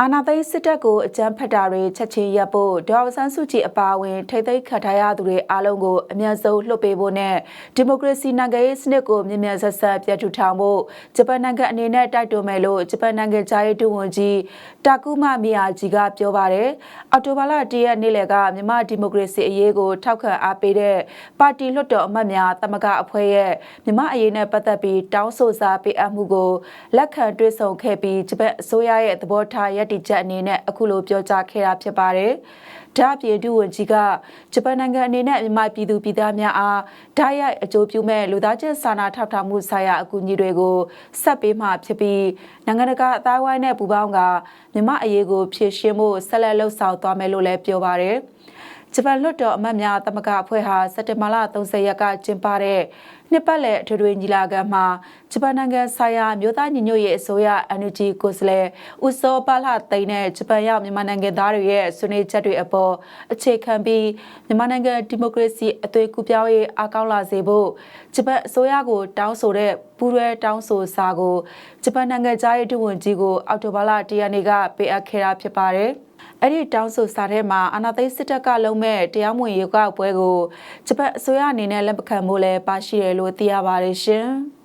အာနာသိန်းစစ်တပ်ကိုအကြမ်းဖက်တာတွေချက်ချင်းရပ်ဖို့ဒေါက်ဆန်းစုကြည်အပါအဝင် ထိသိမ်းခံထားရသူတွေအားလုံးကိုအမြန်ဆုံးလွှတ်ပေးဖို့နဲ့ဒီမိုကရေစီနိုင်ငံရေးစနစ်ကိုမြင်မြန်ဆက်ဆက်ပြတ်ထူထောင်ဖို့ဂျပန်နိုင်ငံအနေနဲ့တိုက်တွန်းမယ်လို့ဂျပန်နိုင်ငံသားရေးဒုဝန်ကြီးတာကူမမီယာဂျီကပြောပါတယ်။အော်တိုဘာလ၁ရက်နေ့လယ်ကမြန်မာဒီမိုကရေစီအရေးကိုထောက်ခံအားပေးတဲ့ပါတီလွှတ်တော်အမတ်များတမကအဖွဲ့ရဲ့မြန်မာအရေးနဲ့ပတ်သက်ပြီးတောင်းဆိုစာပေးအပ်မှုကိုလက်ခံတွေ့ဆုံခဲ့ပြီးဂျပန်အစိုးရရဲ့သဘောထားရည်တည်ချက်အနေနဲ့အခုလိုပြောကြားခဲ့တာဖြစ်ပါတယ်။ဒါ့အပြင်ဒုဝန်ကြီးကဂျပန်နိုင်ငံအနေနဲ့မြန်မာပြည်သူပြည်သားများအားဓာတ်ရိုက်အကျိုးပြုမဲ့လူသားချင်းစာနာထောက်ထားမှုဆိုင်ရာအကူအညီတွေကိုဆက်ပေးမှဖြစ်ပြီးနိုင်ငံတကာအသားဝိုင်းနဲ့ပူးပေါင်းကမြန်မာအရေးကိုဖြည့်ရှင်းဖို့ဆက်လက်လှုပ်ဆောင်သွားမယ်လို့လည်းပြောပါတယ်။ ဂျပန်လွှတ်တော်အမတ်များတမကအဖွဲ့ဟာစက်တင်ဘာလ30ရက်ကကျင်းပတဲ့နှစ်ပတ်လည်အထွေထွေညီလာခံမှာဂျပန်နိုင်ငံဆိုင်ရာမြို့သားညီညွတ်ရေးအစိုးရ NUG ကိုယ်စားလှယ်ဦးစောပါလာသိန်းနဲ့ဂျပန်ရောက်မြန်မာနိုင်ငံသားတွေရဲ့ဆွေးနွေးချက်တွေအပေါ်အခြေခံပြီးမြန်မာနိုင်ငံဒီမိုကရေစီအသွင်ကူးပြောင်းရေးအကောက်လာစေဖို့ဂျပန်အစိုးရကိုတောင်းဆိုတဲ့ပူးရဲတောင်းဆိုစာကိုဂျပန်နိုင်ငံသားရေးဒုဝန်ကြီးကိုအောက်တိုဘာလ၁ရက်နေ့ကပေးအပ်ခဲ့တာဖြစ်ပါတယ်။ အဲ့ဒီတောင်းဆိုစာထဲမှာအာဏာသိမ်းစစ်တပ်ကလုံးမဲ့တရားမဝင်ရုပ်ောက်ပွဲကိုဂျပန်အစိုးရအနေနဲ့လက်မခံဖို့လဲပါရှိတယ်လို့သိရပါတယ်ရှင်။